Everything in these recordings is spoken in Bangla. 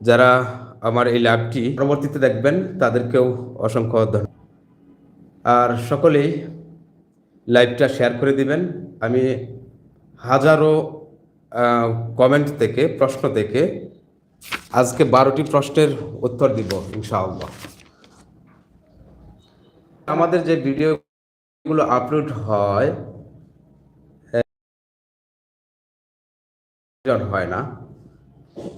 যারা আমার এই লাইভটি পরবর্তীতে দেখবেন, তাদেরকেও অসংখ্য ধন্যবাদ। আর সকলেই লাইভটা শেয়ার করে দিবেন। আমি হাজারো কমেন্ট থেকে, প্রশ্ন থেকে আজকে বারোটি প্রশ্নের উত্তর দিব, ইনশাআল্লাহ। আমাদের যে ভিডিওগুলো আপলোড হয় হয় না।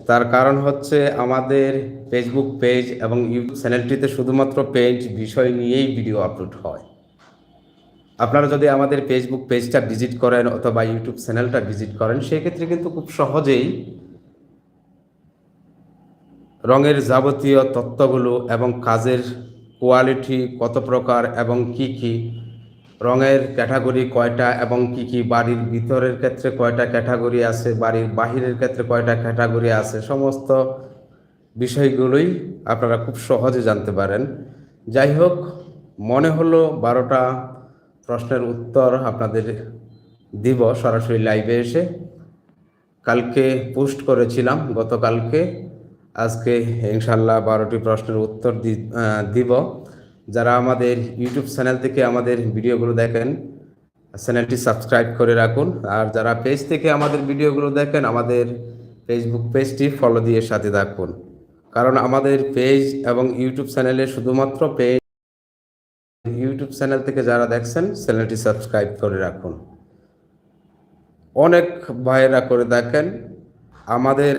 তার কারণ হচ্ছে আমাদের ফেসবুক পেজ এবং ইউটিউব চ্যানেলটিতে শুধুমাত্র পেইন্ট বিষয় নিয়েই ভিডিও আপলোড হয়। আপনারা যদি আমাদের ফেসবুক পেজটা ভিজিট করেন অথবা ইউটিউব চ্যানেলটা ভিজিট করেন, সেক্ষেত্রে কিন্তু খুব সহজেই রঙের যাবতীয় তত্ত্বগুলো এবং কাজের কোয়ালিটি কত প্রকার এবং কি কি রঙের ক্যাটাগরি কয়টা এবং কি কি বাড়ির ভিতরের ক্ষেত্রে কয়টা ক্যাটাগরি আছে, বাড়ির বাহিরের ক্ষেত্রে কয়টা ক্যাটাগরি আছে, সমস্ত বিষয়গুলোই আপনারা খুব সহজে জানতে পারেন। যাই হোক, মনে হলো বারোটা প্রশ্নের উত্তর আপনাদের দিব সরাসরি লাইভে এসে। কালকে পোস্ট করেছিলাম গতকালকে, আজকে ইনশাল্লাহ বারোটি প্রশ্নের উত্তর দিব। যারা আমাদের ইউটিউব চ্যানেল থেকে আমাদের ভিডিওগুলো দেখেন চ্যানেলটি সাবস্ক্রাইব করে রাখুন। আর যারা পেজ থেকে আমাদের ভিডিওগুলো দেখেন, আমাদের ফেসবুক পেজটি ফলো দিয়ে সাথে থাকুন। কারণ আমাদের পেজ এবং ইউটিউব চ্যানেলে শুধুমাত্র পেজ ইউটিউব চ্যানেল থেকে যারা দেখছেন চ্যানেলটি সাবস্ক্রাইব করে রাখুন। অনেক ভাইয়েরা করে দেখেন, আমাদের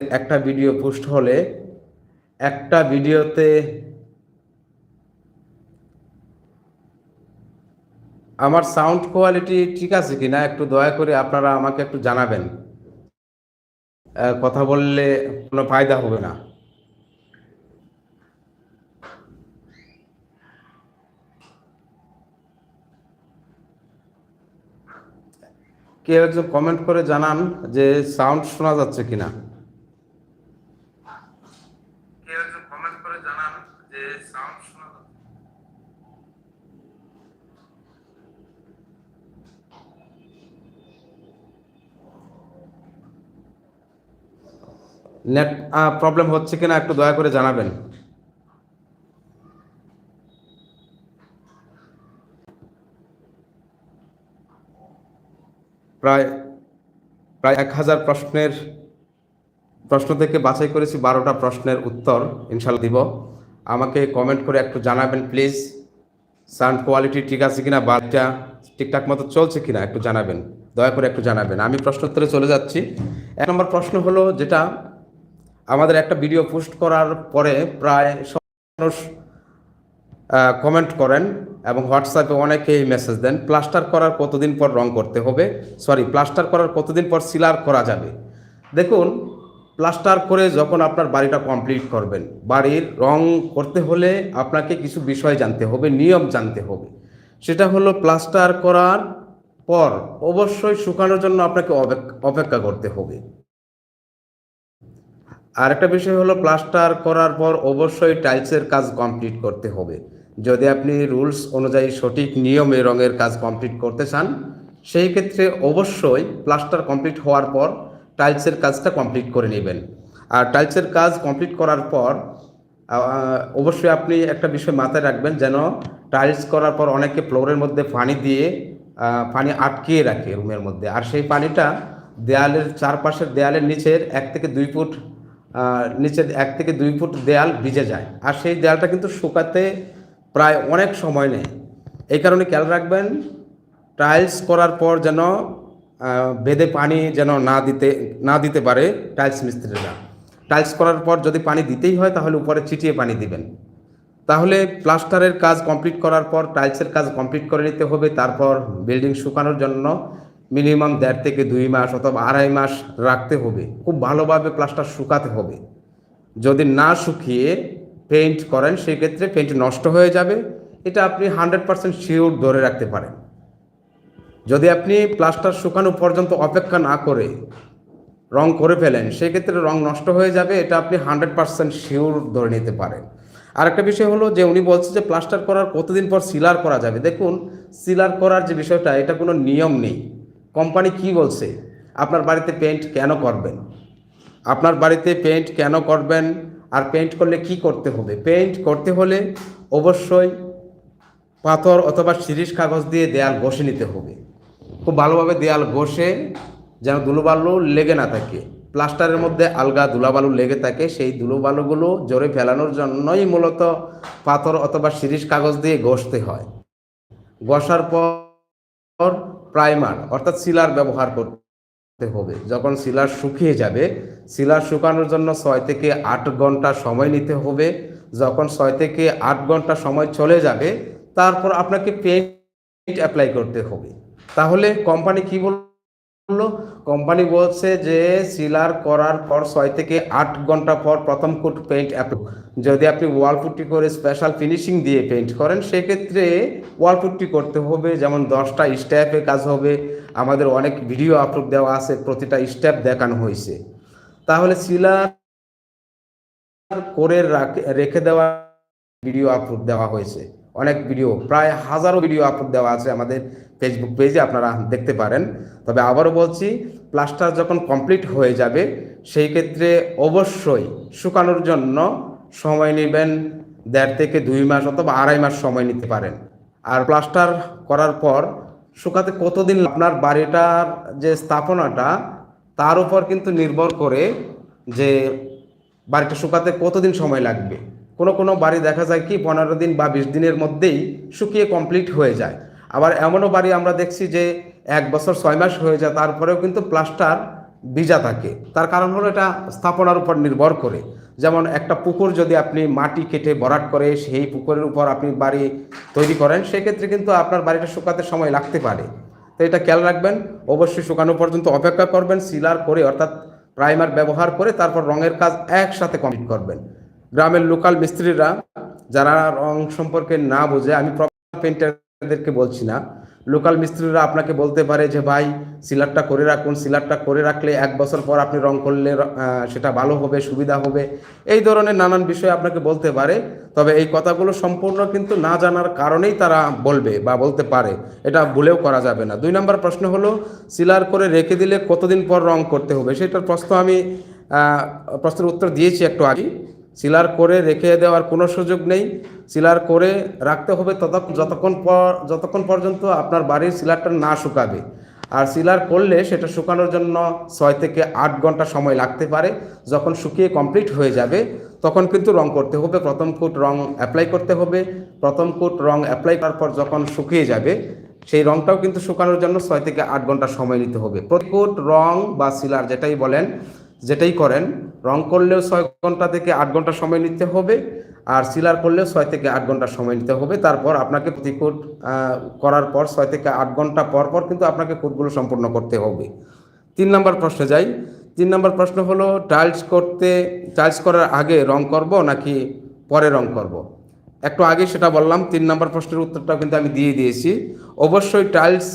একটা ভিডিও পোস্ট হলে একটা ভিডিওতে আমার সাউন্ড কোয়ালিটি ঠিক আছে কি না একটু দয়া করে আপনারা আমাকে একটু জানাবেন। কথা বললে কোনো ফায়দা হবে না। কেউ একজন কমেন্ট করে জানান যে সাউন্ড শোনা যাচ্ছে কিনা কেউ একজন কমেন্ট করে জানান যে সাউন্ড শোনা যাচ্ছে নেট প্রবলেম হচ্ছে কিনা একটু দয়া করে জানাবেন। প্রায় প্রায় এক হাজার প্রশ্নের, প্রশ্ন থেকে বাছাই করেছি বারোটা প্রশ্নের উত্তর ইনশাল্লাহ দিব। আমাকে কমেন্ট করে একটু জানাবেন প্লিজ সাউন্ড কোয়ালিটি ঠিক আছে কিনা, বারটা ঠিকঠাক মতো চলছে কিনা একটু জানাবেন। দয়া করে একটু জানাবেন। আমি প্রশ্ন উত্তরে চলে যাচ্ছি। এক নম্বর প্রশ্ন হলো যেটা আমাদের একটা ভিডিও পোস্ট করার পরে প্রায় সব মানুষ কমেন্ট করেন এবং হোয়াটসঅ্যাপে অনেকেই মেসেজ দেন প্লাস্টার করার কতদিন পর রং করতে হবে? সরি প্লাস্টার করার কতদিন পর সিলার করা যাবে? দেখুন প্লাস্টার করে যখন আপনার বাড়িটা কমপ্লিট করবেন, বাড়ির রং করতে হলে আপনাকে কিছু বিষয় জানতে হবে, নিয়ম জানতে হবে। সেটা হলো প্লাস্টার করার পর অবশ্যই শুকানোর জন্য আপনাকে অপেক্ষা করতে হবে। আর একটা বিষয় হলো প্লাস্টার করার পর অবশ্যই টাইলসের কাজ কমপ্লিট করতে হবে। যদি আপনি রুলস অনুযায়ী সঠিক নিয়মে রঙের কাজ কমপ্লিট করতে চান, সেই ক্ষেত্রে অবশ্যই প্লাস্টার কমপ্লিট হওয়ার পর টাইলসের কাজটা কমপ্লিট করে নেবেন। আর টাইলসের কাজ কমপ্লিট করার পর অবশ্যই আপনি একটা বিষয় মাথায় রাখবেন যেন টাইলস করার পর অনেকে ফ্লোরের মধ্যে পানি দিয়ে পানি আটকিয়ে রাখে রুমের মধ্যে। আর সেই পানিটা দেয়ালের চারপাশের দেয়ালের নিচের এক থেকে দুই ফুট নিচের এক থেকে দুই ফুট দেয়াল ভিজে যায়। আর সেই দেয়ালটা কিন্তু শুকাতে প্রায় অনেক সময় নেয়। এই কারণে খেয়াল রাখবেন, টাইলস করার পর যেন বেদে পানি যেন না দিতে না দিতে পারে টাইলস মিস্ত্রিরা। টাইলস করার পর যদি পানি দিতেই হয়, তাহলে উপরে ছিটিয়ে পানি দিবেন। তাহলে প্লাস্টারের কাজ কমপ্লিট করার পর, টাইলসের কাজ কমপ্লিট করে নিতে হবে। তারপর বিল্ডিং শুকানোর জন্য মিনিমাম দেড় থেকে দুই মাস অথবা আড়াই মাস রাখতে হবে। খুব ভালোভাবে প্লাস্টার শুকাতে হবে। যদি না শুকিয়ে পেইন্ট করেন, সেক্ষেত্রে পেইন্ট নষ্ট হয়ে যাবে। এটা আপনি হান্ড্রেড পারসেন্ট শিওর ধরে রাখতে পারেন। যদি আপনি প্লাস্টার শুকানো পর্যন্ত অপেক্ষা না করে রং করে ফেলেন, সেক্ষেত্রে রং নষ্ট হয়ে যাবে, এটা আপনি হান্ড্রেড পার্সেন্ট শিওর ধরে নিতে পারেন। আরেকটা বিষয় হলো যে, উনি বলছে যে, প্লাস্টার করার কতদিন পর সিলার করা যাবে? দেখুন সিলার করার যে বিষয়টা, এটা কোনো নিয়ম নেই। কোম্পানি কি বলছে? আপনার বাড়িতে পেন্ট কেন করবেন? আপনার বাড়িতে পেইন্ট কেন করবেন? আর পেইন্ট করলে কি করতে হবে? পেইন্ট করতে হলে অবশ্যই পাথর অথবা শিরিষ কাগজ দিয়ে দেয়াল ঘষে নিতে হবে। খুব ভালোভাবে দেয়াল ঘষে যেন ধুলোবালু লেগে না থাকে। প্লাস্টারের মধ্যে আলগা ধুলাবালু লেগে থাকে। সেই ধুলোবালুগুলো জোরে ফেলানোর জন্যই মূলত পাথর অথবা শিরিষ কাগজ দিয়ে ঘষতে হয়। ঘষার পর প্রাইমার, অর্থাৎ সিলার ব্যবহার করতে হবে। যখন সিলার শুকিয়ে যাবে সিলার শুকানোর জন্য ছয় থেকে আট ঘণ্টা সময় নিতে হবে। যখন ছয় থেকে আট ঘণ্টা সময় চলে যাবে, তারপর আপনাকে পেইন্ট অ্যাপ্লাই করতে হবে। তাহলে কোম্পানি কি বলল কোম্পানি বলছে যে সিলার করার পর ছয় থেকে আট ঘণ্টা পর প্রথম কোট পেইন্ট অ্যাপ্লাই যদি আপনি ওয়াল করে স্পেশাল ফিনিশিং দিয়ে পেইন্ট করেন, সেক্ষেত্রে ওয়াল করতে হবে। যেমন দশটা স্টেপে কাজ হবে। আমাদের অনেক ভিডিও আপলোড দেওয়া আছে, প্রতিটা স্টেপ দেখানো হয়েছে। তাহলে সিলার করে রাখ- রেখে দেওয়া ভিডিও আপলোড দেওয়া হয়েছে। অনেক ভিডিও প্রায় হাজারো ভিডিও আপলোড দেওয়া আছে আমাদের ফেসবুক পেজে আপনারা দেখতে পারেন। তবে আবারও বলছি প্লাস্টার যখন কমপ্লিট হয়ে যাবে, সেই ক্ষেত্রে অবশ্যই শুকানোর জন্য সময় নেবেন দেড় থেকে দুই মাস অথবা আড়াই মাস সময় নিতে পারেন। আর প্লাস্টার করার পর শুকাতে কতদিন আপনার বাড়িটার যে স্থাপনাটা, তার উপর কিন্তু নির্ভর করে যে বাড়িটা শুকাতে কতদিন সময় লাগবে। কোনো কোনো বাড়ি দেখা যায় কি পনেরো দিন বা বিশ দিনের মধ্যেই শুকিয়ে কমপ্লিট হয়ে যায়। আবার এমনও বাড়ি আমরা দেখছি যে এক বছর ছয় মাস হয়ে যায়, তারপরেও কিন্তু প্লাস্টার ভিজা থাকে। তার কারণ হলো এটা স্থাপনার উপর নির্ভর করে। যেমন একটা পুকুর যদি আপনি মাটি কেটে ভরাট করে সেই পুকুরের উপর আপনি বাড়ি তৈরি করেন, সেক্ষেত্রে কিন্তু আপনার বাড়িটা শুকাতে সময় লাগতে পারে। তো এটা খেয়াল রাখবেন, অবশ্যই শুকানো পর্যন্ত অপেক্ষা করবেন, সিলার করে অর্থাৎ প্রাইমার ব্যবহার করে তারপর রঙের কাজ একসাথে কমপ্লিট করবেন। গ্রামের লোকাল মিস্ত্রিরা, যারা রং সম্পর্কে না বোঝে, আমি প্রপার পেন্টারদেরকে বলছি না। লোকাল মিস্ত্রিরা আপনাকে বলতে পারে যে, ভাই, সিলারটা করে রাখুন, সিলারটা করে রাখলে এক বছর পর আপনি রং করলে সেটা ভালো হবে, সুবিধা হবে। এই ধরনের নানান বিষয় আপনাকে বলতে পারে। তবে এই কথাগুলো সম্পূর্ণ কিন্তু না জানার কারণেই তারা বলবে বা বলতে পারে। এটা ভুলেও করা যাবে না। দুই নম্বর প্রশ্ন হলো, সিলার করে রেখে দিলে কতদিন পর রং করতে হবে? সেটার প্রশ্ন আমি প্রশ্নের উত্তর দিয়েছি একটু আগে। সিলার করে রেখে দেওয়ার কোনো সুযোগ নেই। সিলার করে রাখতে হবে ততক্ষণ যতক্ষণ যতক্ষণ পর্যন্ত আপনার বাড়ির সিলারটা না শুকাবে। আর সিলার করলে সেটা শুকানোর জন্য ছয় থেকে আট ঘণ্টা সময় লাগতে পারে। যখন শুকিয়ে কমপ্লিট হয়ে যাবে, তখন কিন্তু রং করতে হবে। প্রথম কোট রং অ্যাপ্লাই করতে হবে। প্রথম কোট রং অ্যাপ্লাই করার পর যখন শুকিয়ে যাবে, সেই রংটাও কিন্তু শুকানোর জন্য ছয় থেকে আট ঘণ্টা সময় নিতে হবে। প্রতি কোট রং বা সিলার যেটাই বলেন যেটাই করেন, রং করলেও ছয় ঘণ্টা থেকে আট ঘণ্টা সময় নিতে হবে, আর সিলার করলেও ছয় থেকে আট ঘণ্টা সময় নিতে হবে। তারপর আপনাকে প্রতি কোট করার পর ছয় থেকে আট ঘণ্টা পর পর কিন্তু আপনাকে কোটগুলো সম্পূর্ণ করতে হবে। তিন নম্বর প্রশ্নে যাই। তিন নম্বর প্রশ্ন হলো, টাইলস করতে, টাইলস করার আগে রং করব নাকি পরে রং করব। একটু আগে সেটা বললাম, তিন নম্বর প্রশ্নের উত্তরটাও কিন্তু আমি দিয়ে দিয়েছি। অবশ্যই টাইলস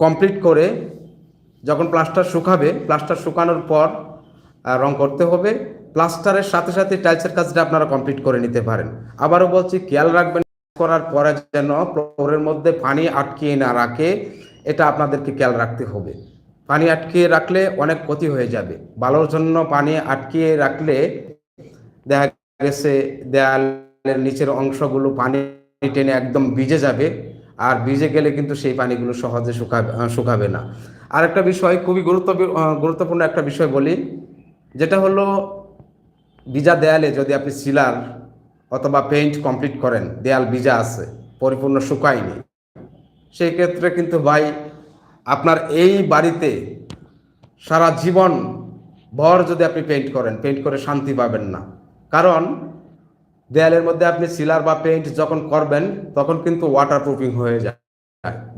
কমপ্লিট করে যখন প্লাস্টার শুকাবে প্লাস্টার শুকানোর পর রং করতে হবে। প্লাস্টারের সাথে সাথে টাইলসের কাজটা আপনারা কমপ্লিট করে নিতে পারেন। আবারও বলছি, খেয়াল রাখবেন, করার পরে যেন ফ্লোরের মধ্যে পানি আটকিয়ে না রাখে, এটা আপনাদেরকে খেয়াল রাখতে হবে। পানি আটকিয়ে রাখলে অনেক ক্ষতি হয়ে যাবে। ভালোর জন্য পানি আটকিয়ে রাখলে দেখা গেছে, দেয়ালের নিচের অংশগুলো পানি টেনে একদম ভিজে যাবে। আর ভিজে গেলে কিন্তু সেই পানিগুলো সহজে শুকাবে শুকাবে না। আরেকটা বিষয় খুবই গুরুত্ব গুরুত্বপূর্ণ একটা বিষয় বলি, যেটা হলো ভিজা দেয়ালে যদি আপনি সিলার অথবা পেইন্ট কমপ্লিট করেন, দেয়াল ভিজা আছে, পরিপূর্ণ শুকায়নি সেই ক্ষেত্রে কিন্তু ভাই আপনার এই বাড়িতে সারা জীবন ভর যদি আপনি পেইন্ট করেন, পেইন্ট করে শান্তি পাবেন না। কারণ দেয়ালের মধ্যে আপনি সিলার বা পেইন্ট যখন করবেন, তখন কিন্তু ওয়াটার প্রুফিং হয়ে যায়।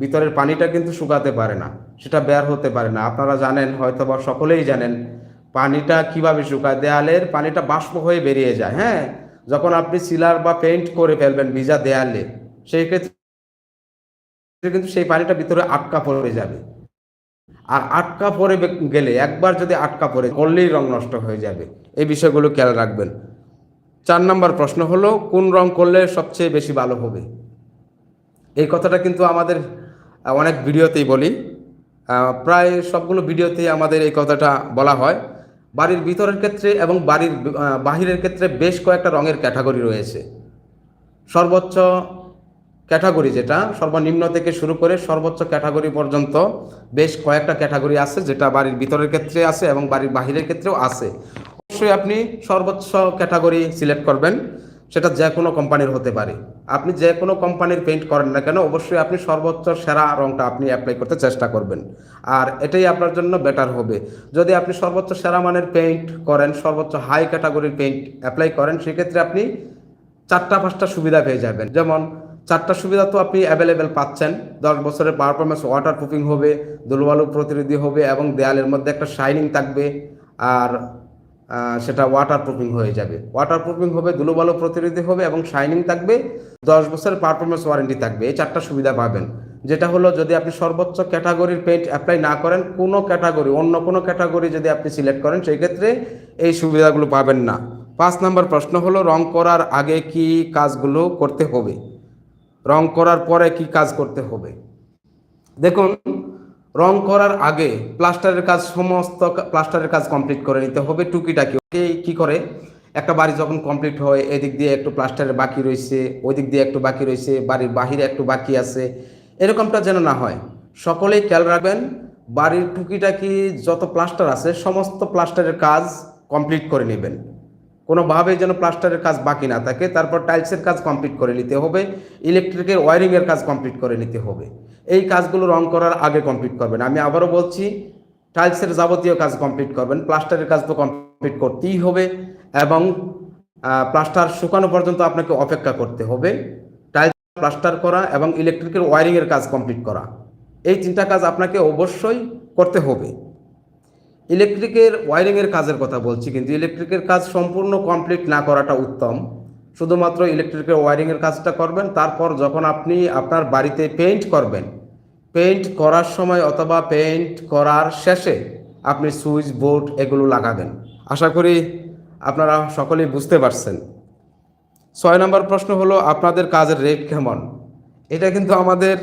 ভিতরের পানিটা কিন্তু শুকাতে পারে না, সেটা বের হতে পারে না। আপনারা জানেন হয়তো বা সকলেই জানেন, পানিটা কীভাবে শুকায়? দেয়ালের পানিটা বাষ্প হয়ে বেরিয়ে যায় হ্যাঁ? যখন আপনি সিলার বা পেইন্ট করে ফেলবেন ভিজা দেয়ালে, সেই ক্ষেত্রে কিন্তু সেই পানিটা ভিতরে আটকা পড়ে যাবে। আর আটকা পড়ে গেলে, একবার যদি আটকা পড়ে, করলেই রং নষ্ট হয়ে যাবে। এই বিষয়গুলো খেয়াল রাখবেন। চার নম্বর প্রশ্ন হলো, কোন রং করলে সবচেয়ে বেশি ভালো হবে? এই কথাটা কিন্তু আমাদের অনেক ভিডিওতেই বলি। প্রায় সবগুলো ভিডিওতেই আমাদের এই কথাটা বলা হয়। বাড়ির ভিতরের ক্ষেত্রে এবং বাড়ির বাহিরের ক্ষেত্রে বেশ কয়েকটা রঙের ক্যাটাগরি রয়েছে। সর্বোচ্চ ক্যাটাগরি যেটা, সর্বনিম্ন থেকে শুরু করে সর্বোচ্চ ক্যাটাগরি পর্যন্ত বেশ কয়েকটা ক্যাটাগরি আছে যেটা বাড়ির ভিতরের ক্ষেত্রে আছে এবং বাড়ির বাহিরের ক্ষেত্রেও আছে। অবশ্যই আপনি সর্বোচ্চ ক্যাটাগরি সিলেক্ট করবেন। সেটা যে কোনো কোম্পানির হতে পারে। আপনি যে কোনো কোম্পানির পেইন্ট করেন না কেন, অবশ্যই আপনি সর্বোচ্চ সেরা রংটা আপনি অ্যাপ্লাই করতে চেষ্টা করবেন। আর এটাই আপনার জন্য বেটার হবে। যদি আপনি সর্বোচ্চ সেরা মানের পেইন্ট করেন, সর্বোচ্চ হাই ক্যাটাগরির পেইন্ট অ্যাপ্লাই করেন, সেক্ষেত্রে আপনি চারটা পাঁচটা সুবিধা পেয়ে যাবেন। যেমন, চারটা সুবিধা তো আপনি অ্যাভেলেবেল পাচ্ছেন। দশ বছরের পারফরমেন্স ওয়াটার প্রুফিং হবে, দুলবালু প্রতিরোধী হবে এবং দেয়ালের মধ্যে একটা শাইনিং থাকবে। আর সেটা ওয়াটার প্রুফিং হয়ে যাবে। ওয়াটার প্রুফিং হবে, ধুলোবালু প্রতিরোধী হবে এবং শাইনিং থাকবে, দশ বছরের পারফরমেন্স ওয়ারেন্টি থাকবে। এই চারটা সুবিধা পাবেন। যেটা হলো, যদি আপনি সর্বোচ্চ ক্যাটাগরির পেইন্ট অ্যাপ্লাই না করেন, কোনো ক্যাটাগরি অন্য কোনো ক্যাটাগরি যদি আপনি সিলেক্ট করেন, সেই ক্ষেত্রে এই সুবিধাগুলো পাবেন না। পাঁচ নম্বর প্রশ্ন হলো, রং করার আগে কি কাজগুলো করতে হবে? রং করার পরে কি কাজ করতে হবে? দেখুন রং করার আগে প্লাস্টারের কাজ সমস্ত প্লাস্টারের কাজ কমপ্লিট করে নিতে হবে, টুকিটাকি। কি করে? একটা বাড়ি যখন কমপ্লিট হয়, এদিক দিয়ে একটু প্লাস্টারের বাকি রয়েছে ওই দিক দিয়ে একটু বাকি রয়েছে, বাড়ির বাহিরে একটু বাকি আছে, এরকমটা যেন না হয়। সকলেই খেয়াল রাখবেন, বাড়ির টুকিটাকি যত প্লাস্টার আছে, সমস্ত প্লাস্টারের কাজ কমপ্লিট করে নেবেন। কোনোভাবেই যেন প্লাস্টারের কাজ বাকি না থাকে, তারপর টাইলসের কাজ কমপ্লিট করে নিতে হবে, ইলেকট্রিকের ওয়ারিংয়ের কাজ কমপ্লিট করে নিতে হবে। এই কাজগুলো রং করার আগে কমপ্লিট করবেন। আমি আবারও বলছি, টাইলসের যাবতীয় কাজ কমপ্লিট করবেন, প্লাস্টারের কাজ তো কমপ্লিট করতেই হবে এবং প্লাস্টার শুকানো পর্যন্ত আপনাকে অপেক্ষা করতে হবে। টাইলস, প্লাস্টার করা এবং ইলেকট্রিকের ওয়ারিংয়ের কাজ কমপ্লিট করা। এই তিনটা কাজ আপনাকে অবশ্যই করতে হবে। ইলেকট্রিকের ওয়ারিংয়ের কাজের কথা বলছি, কিন্তু ইলেকট্রিকের কাজ সম্পূর্ণ কমপ্লিট না করাটা উত্তম। শুধুমাত্র ইলেকট্রিকের ওয়ারিংয়ের কাজটা করবেন, তারপর যখন আপনি আপনার বাড়িতে পেইন্ট করবেন, পেইন্ট করার সময় অথবা পেইন্ট করার শেষে আপনি সুইচ, বোর্ড এগুলো লাগাবেন। আশা করি আপনারা সকলেই বুঝতে পারছেন। ছয় নম্বর প্রশ্ন হলো, আপনাদের কাজের রেট কেমন? এটা কিন্তু আমাদের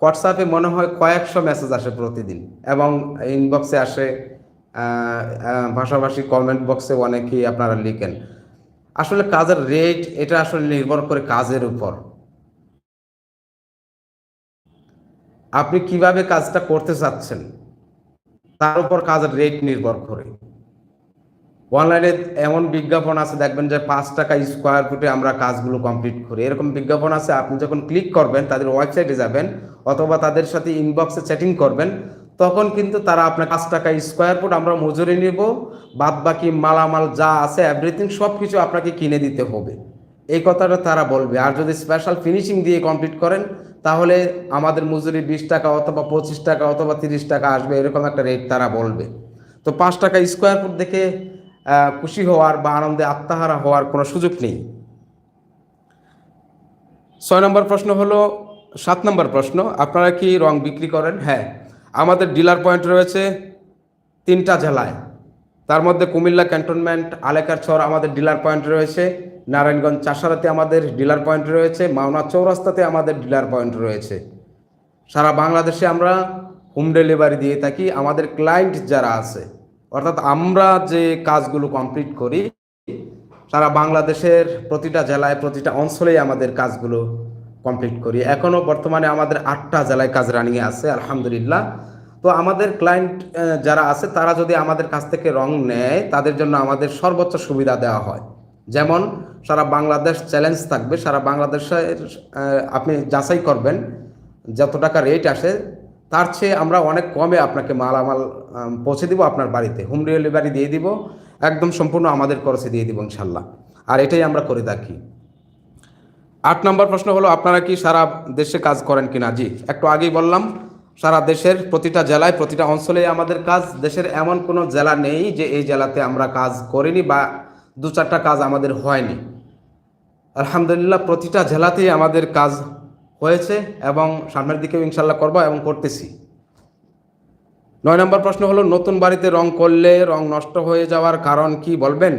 হোয়াটসঅ্যাপে মনে হয় কয়েকশো মেসেজ আসে প্রতিদিন এবং ইনবক্সে আসে ভাষাভাষী কমেন্ট বক্সে অনেকেই আপনারা লিখেন। আসলে কাজের রেট এটা আসলে নির্ভর করে কাজের উপর। আপনি কীভাবে কাজটা করতে চাচ্ছেন, তার উপর কাজের রেট নির্ভর করে। অনলাইনে এমন বিজ্ঞাপন আছে, দেখবেন যে পাঁচ টাকা স্কোয়ার ফুটে আমরা কাজগুলো কমপ্লিট করি। এরকম বিজ্ঞাপন আছে, আপনি যখন ক্লিক করবেন, তাদের ওয়েবসাইটে যাবেন, অথবা তাদের সাথে ইনবক্সে চ্যাটিং করবেন, তখন কিন্তু তারা আপনার পাঁচ টাকা স্কোয়ার ফুট আমরা মজুরি নিব বাদ বাকি মালামাল যা আছে এভরিথিং সব কিছু আপনাকে কিনে দিতে হবে। এই কথাটা তারা বলবে। আর যদি স্পেশাল ফিনিশিং দিয়ে কমপ্লিট করেন, তাহলে আমাদের মজুরি বিশ টাকা অথবা পঁচিশ টাকা অথবা তিরিশ টাকা আসবে, এরকম একটা রেট তারা বলবে। তো পাঁচ টাকা স্কোয়ার ফুট দেখে খুশি হওয়ার বা আনন্দে আত্মাহারা হওয়ার কোনো সুযোগ নেই। ছয় নম্বর প্রশ্ন হলো, সাত নম্বর প্রশ্ন, আপনারা কি রং বিক্রি করেন? হ্যাঁ। আমাদের ডিলার পয়েন্ট রয়েছে তিনটা জেলায়। তার মধ্যে কুমিল্লা ক্যান্টনমেন্ট, আলেকার আলেকারছর আমাদের ডিলার পয়েন্ট রয়েছে, নারায়ণগঞ্জ চাষারাতে আমাদের ডিলার পয়েন্ট রয়েছে, মাওনা চৌরাস্তাতে আমাদের ডিলার পয়েন্ট রয়েছে। সারা বাংলাদেশে আমরা হোম ডেলিভারি দিয়ে থাকি, আমাদের ক্লায়েন্ট যারা আছে। অর্থাৎ আমরা যে কাজগুলো কমপ্লিট করি, সারা বাংলাদেশের প্রতিটা জেলায়, প্রতিটা অঞ্চলেই আমাদের কাজগুলো কমপ্লিট করি। এখনও বর্তমানে আমাদের আটটা জেলায় কাজ রানিংয়ে আছে, আলহামদুলিল্লাহ। তো আমাদের ক্লায়েন্ট যারা আছে, তারা যদি আমাদের কাছ থেকে রং নেয়, তাদের জন্য আমাদের সর্বোচ্চ সুবিধা দেওয়া হয়। যেমন, সারা বাংলাদেশ চ্যালেঞ্জ থাকবে, সারা বাংলাদেশের আপনি যাচাই করবেন, যত টাকা রেট আসে তার চেয়ে আমরা অনেক কমে আপনাকে মালামাল পৌঁছে দিব আপনার বাড়িতে। হোম ডেলিভারি দিয়ে দিব, একদম সম্পূর্ণ আমাদের খরচে দিয়ে দিব ইনশাল্লাহ। আর এটাই আমরা করে থাকি। আট নম্বর প্রশ্ন হলো, আপনারা কি সারা দেশে কাজ করেন কিনা? জি, একটু আগেই বললাম, সারা দেশের প্রতিটা জেলায়, প্রতিটা অঞ্চলে আমাদের কাজ, দেশের এমন কোনো জেলা নেই যে এই জেলাতে আমরা কাজ করিনি বা দু চারটা কাজ আমাদের হয়নি। আলহামদুলিল্লাহ, প্রতিটা জেলাতেই আমাদের কাজ হয়েছে এবং সামনের দিকেও ইনশাল্লাহ করব এবং করতেছি। নয় নম্বর প্রশ্ন হলো, নতুন বাড়িতে রং করলে রং নষ্ট হয়ে যাওয়ার কারণ কি বলবেন?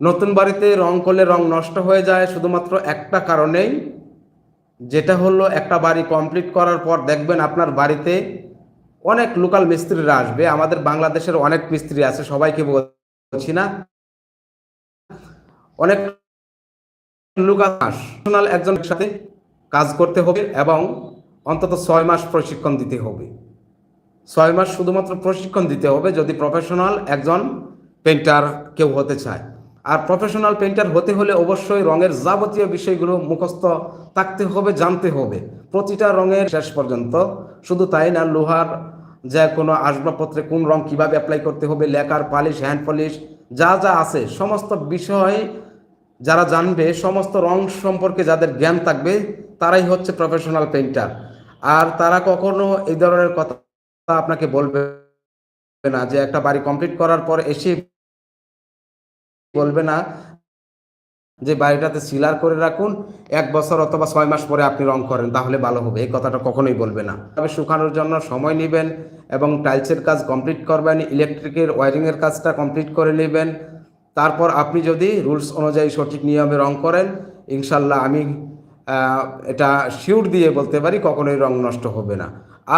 নতুন বাড়িতে রং করলে রং নষ্ট হয়ে যায় শুধুমাত্র একটা কারণেই, যেটা হলো একটা বাড়ি কমপ্লিট করার পর দেখবেন আপনার বাড়িতে অনেক লোকাল মিস্ত্রিরা আসবে। আমাদের বাংলাদেশের অনেক মিস্ত্রি আছে, সবাইকে বলছি না। অনেক লোকাল প্রফেশনাল একজনের সাথে কাজ করতে হবে এবং অন্তত ছয় মাস প্রশিক্ষণ দিতে হবে। ছয় মাস শুধুমাত্র প্রশিক্ষণ দিতে হবে যদি প্রফেশনাল একজন পেন্টার কেউ হতে চায়। আর প্রফেশনাল পেন্টার হতে হলে অবশ্যই রঙের যাবতীয় বিষয়গুলো মুখস্থ থাকতে হবে, জানতে হবে। প্রতিটা রঙের শেষ পর্যন্ত। শুধু তাই না, লোহার যে কোনো আসবাবপত্রে কোন রং কীভাবে অ্যাপ্লাই করতে হবে, লেকার পালিশ হ্যান্ড পলিশ যা যা আছে, সমস্ত বিষয় যারা জানবে সমস্ত রং সম্পর্কে যাদের জ্ঞান থাকবে, তারাই হচ্ছে প্রফেশনাল পেন্টার আর তারা কখনো এই ধরনের কথা আপনাকে বলবে না যে একটা বাড়ি কমপ্লিট করার পর এসে বলবে না যে বাড়িটাতে সিলার করে রাখুন, এক বছর অথবা ছয় মাস পরে আপনি রং করেন, তাহলে ভালো হবে। এই কথাটা কখনোই বলবে না। তবে শুকানোর জন্য সময় নেবেন এবং টাইলসের কাজ কমপ্লিট করবেন ইলেকট্রিকের ওয়ারিংয়ের কাজটা কমপ্লিট করে নেবেন। তারপর আপনি যদি রুলস অনুযায়ী সঠিক নিয়মে রং করেন, ইনশাল্লাহ আমি এটা শিউর দিয়ে বলতে পারি কখনোই রং নষ্ট হবে না।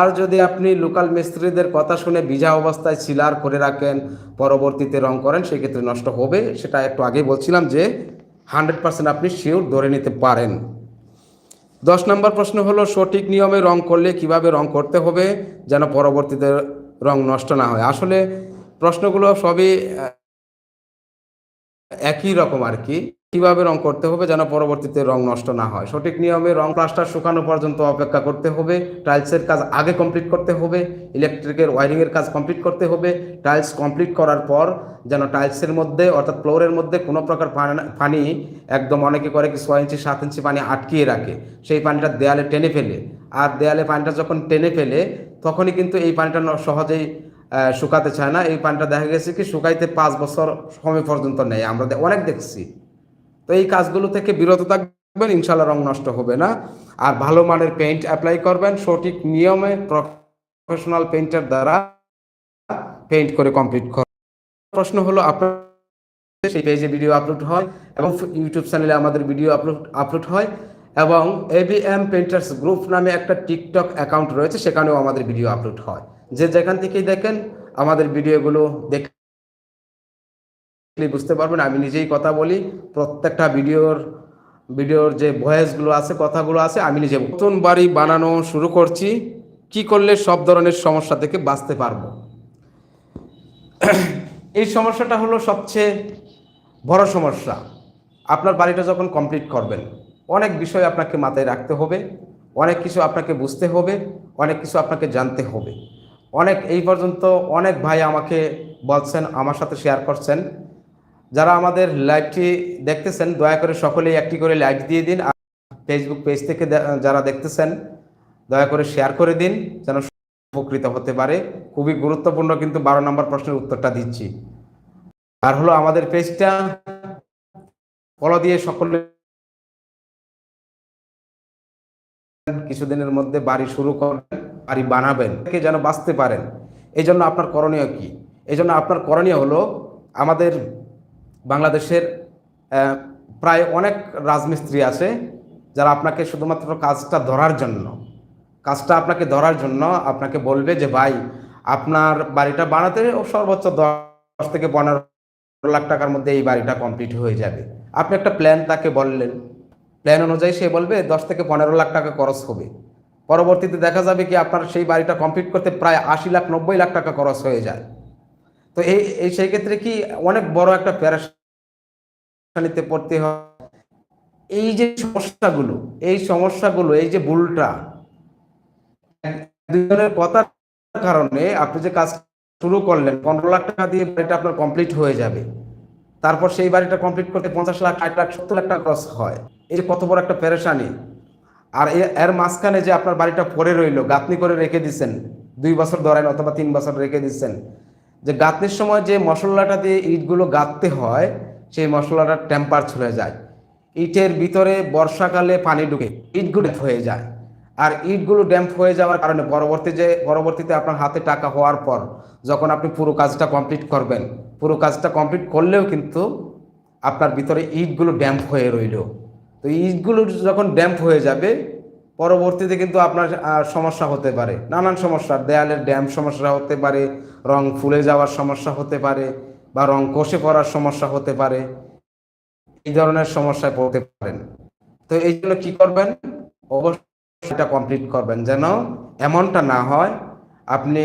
আর যদি আপনি লোকাল মিস্ত্রিদের কথা শুনে ভিজা অবস্থায় সিলার করে রাখেন, পরবর্তীতে রং করেন, সেক্ষেত্রে নষ্ট হবে। সেটা একটু আগে বলছিলাম যে, হান্ড্রেড পার্সেন্ট আপনি শিওর ধরে নিতে পারেন। দশ নম্বর প্রশ্ন হলো, সঠিক নিয়মে রং করলে কীভাবে রং করতে হবে যেন পরবর্তীতে রং নষ্ট না হয়? আসলে প্রশ্নগুলো সবই একই রকম আর কি। কীভাবে রং করতে হবে যেন পরবর্তীতে রং নষ্ট না হয়। সঠিক নিয়মে রং প্লাস্টার শুকানো পর্যন্ত অপেক্ষা করতে হবে। টাইলসের কাজ আগে কমপ্লিট করতে হবে। ইলেকট্রিকের ওয়ারিংয়ের কাজ কমপ্লিট করতে হবে। টাইলস কমপ্লিট করার পর যেন টাইলসের মধ্যে অর্থাৎ ফ্লোরের মধ্যে কোনো প্রকার পানি- একদম অনেকে করে কি ছয় ইঞ্চি, সাত ইঞ্চি পানি আটকিয়ে রাখে। সেই পানিটা দেয়ালে টেনে ফেলে। আর দেয়ালে পানিটা যখন টেনে ফেলে, তখনই কিন্তু এই পানিটা সহজেই শুকাতে চায় না। এই পানিটা দেখা গেছে কি শুকাইতে পাঁচ বছর সময় পর্যন্ত নেই। আমরা অনেক দেখছি। তো এই কাজগুলো থেকে বিরত থাকবেন, ইনশাল্লাহ রং নষ্ট হবে না। আর ভালো মানের পেইন্ট অ্যাপ্লাই করবেন, সঠিক নিয়মে প্রফেশনাল পেইন্টার দ্বারা পেইন্ট করে কমপ্লিট করবেন প্রশ্ন হলো আপনার সেই পেজে ভিডিও আপলোড হয় এবং ইউটিউব চ্যানেলে আমাদের ভিডিও আপলোড আপলোড হয় এবং এবিএম পেন্টার্স গ্রুপ নামে একটা টিকটক অ্যাকাউন্ট রয়েছে, সেখানেও আমাদের ভিডিও আপলোড হয়। যে যেখান থেকেই দেখেন, আমাদের ভিডিওগুলো দেখলে বুঝতে পারবেন। আমি নিজেই কথা বলি, প্রত্যেকটা ভিডিওর ভিডিওর যে ভয়েসগুলো আছে, কথাগুলো আছে, আমি নিজে নতুন বাড়ি বানানো শুরু করছি। কি করলে সব ধরনের সমস্যা থেকে বাঁচতে পারব? এই সমস্যাটা হলো সবচেয়ে বড় সমস্যা। আপনার বাড়িটা যখন কমপ্লিট করবেন, অনেক বিষয় আপনাকে মাথায় রাখতে হবে, অনেক কিছু আপনাকে বুঝতে হবে, অনেক কিছু আপনাকে জানতে হবে। অনেক, এই পর্যন্ত অনেক ভাই আমাকে বলছেন, আমার সাথে শেয়ার করছেন। যারা আমাদের লাইভটি দেখতেছেন, দয়া করে সকলেই একটি করে লাইক দিয়ে দিন। আর ফেসবুক পেজ থেকে যারা দেখতেছেন, দয়া করে শেয়ার করে দিন, যেন উপকৃত হতে পারে। খুবই গুরুত্বপূর্ণ কিন্তু বারো নম্বর প্রশ্নের উত্তরটা দিচ্ছি। আর হলো আমাদের পেজটা ফলো দিয়ে সকলে কিছুদিনের মধ্যে বাড়ি শুরু করবেন। বাড়ি বানাবেন কে যেন বাঁচতে পারেন। এই জন্য আপনার করণীয় কি? এই জন্য আপনার করণীয় হলো আমাদের বাংলাদেশের প্রায় অনেক রাজমিস্ত্রি আছে যারা আপনাকে শুধুমাত্র কাজটা ধরার জন্য, কাজটা আপনাকে ধরার জন্য আপনাকে বলবে যে, ভাই, আপনার বাড়িটা বানাতে সর্বোচ্চ দশ থেকে পনেরো লাখ টাকার মধ্যে এই বাড়িটা কমপ্লিট হয়ে যাবে। আপনি একটা প্ল্যান তাকে বললেন। প্ল্যান অনুযায়ী সে বলবে, দশ থেকে পনেরো লাখ টাকা খরচ হবে। পরবর্তীতে দেখা যাবে কি আপনার সেই বাড়িটা কমপ্লিট করতে প্রায় আশি লাখ, নব্বই লাখ টাকা খরচ হয়ে যায়। তো এই এই সেই ক্ষেত্রে কি অনেক বড় একটা প্যারাশানিতে পড়তে হয়। এই যে সমস্যাগুলো, এই সমস্যাগুলো, এই যে ভুলটা, দুজনের কথার কারণে আপনি যে কাজ শুরু করলেন, পনেরো লাখ টাকা দিয়ে বাড়িটা আপনার কমপ্লিট হয়ে যাবে। তারপর সেই বাড়িটা কমপ্লিট করতে পঞ্চাশ লাখ, ষাট লাখ, সত্তর লাখ টাকা খরচ হয়। যে কত বড় একটা পেরেশানি আর এর মাঝখানে যে আপনার বাড়িটা পড়ে রইল, গাঁথনি করে রেখে দিচ্ছেন দুই বছর ধরেন অথবা তিন বছর রেখে দিচ্ছেন যে গাঁথনির সময় যে মশলাটা দিয়ে ইটগুলো গাঁথতে হয়, সেই মশলাটার টেম্পার চলে যায়। ইটের ভিতরে বর্ষাকালে পানি ঢুকে ইটগুলো হয়ে যায়। আর ইটগুলো ড্যাম্প হয়ে যাওয়ার কারণে পরবর্তী যে, পরবর্তীতে আপনার হাতে টাকা হওয়ার পর যখন আপনি পুরো কাজটা কমপ্লিট করবেন, পুরো কাজটা কমপ্লিট করলেও কিন্তু আপনার ভিতরে ইটগুলো ড্যাম্প হয়ে রইল। তো ইটগুলো যখন ড্যাম্প হয়ে যাবে, পরবর্তীতে কিন্তু আপনার সমস্যা হতে পারে। নানান সমস্যা, দেয়ালের ড্যাম সমস্যা হতে পারে, রং ফুলে যাওয়ার সমস্যা হতে পারে, বা রং কষে পড়ার সমস্যা হতে পারে, এই ধরনের সমস্যায় পড়তে পারেন। তো এই জন্য কি করবেন? অবশ্যই এটা কমপ্লিট করবেন, যেন এমনটা না হয়, আপনি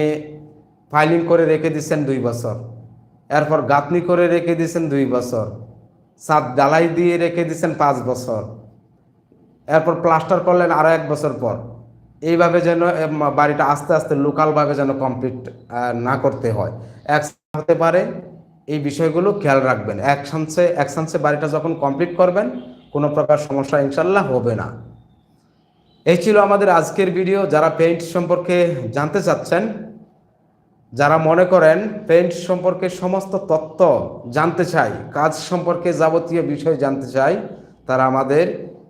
ফাইলিং করে রেখে দিচ্ছেন দুই বছর, এরপর গাঁথনি করে রেখে দিচ্ছেন দুই বছর ছাদ ডালাই দিয়ে রেখে দিচ্ছেন পাঁচ বছর। এরপর প্লাস্টার করলেন আরও এক বছর পর। এইভাবে যেন বাড়িটা আস্তে আস্তে লোকালভাবে যেন কমপ্লিট না করতে হয়। এক হতে পারে, এই বিষয়গুলো খেয়াল রাখবেন। এক সানসে এক সানসে বাড়িটা যখন কমপ্লিট করবেন, কোনো প্রকার সমস্যা ইনশাল্লাহ হবে না। এই ছিল আমাদের আজকের ভিডিও যারা পেইন্ট সম্পর্কে জানতে চাচ্ছেন যারা মনে করেন পেইন্ট সম্পর্কে সমস্ত তত্ত্ব জানতে চাই, কাজ সম্পর্কে যাবতীয় বিষয় জানতে চাই, তারা আমাদের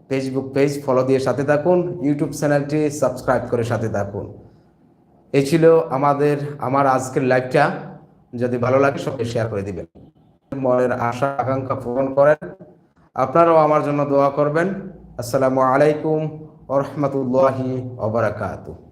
ফেসবুক পেজ ফলো দিয়ে সাথে থাকুন ইউটিউব চ্যানেলটি সাবস্ক্রাইব করে সাথে থাকুন। এই ছিল আমাদের, আমার আজকের লাইভটা যদি ভালো লাগে সবাই শেয়ার করে দিবেন। মনের আশা, আকাঙ্ক্ষা পূরণ করেন। আপনারাও আমার জন্য দোয়া করবেন। আসসালামু আলাইকুম ওরহমতুল্লাহি ওবরাকাতুহ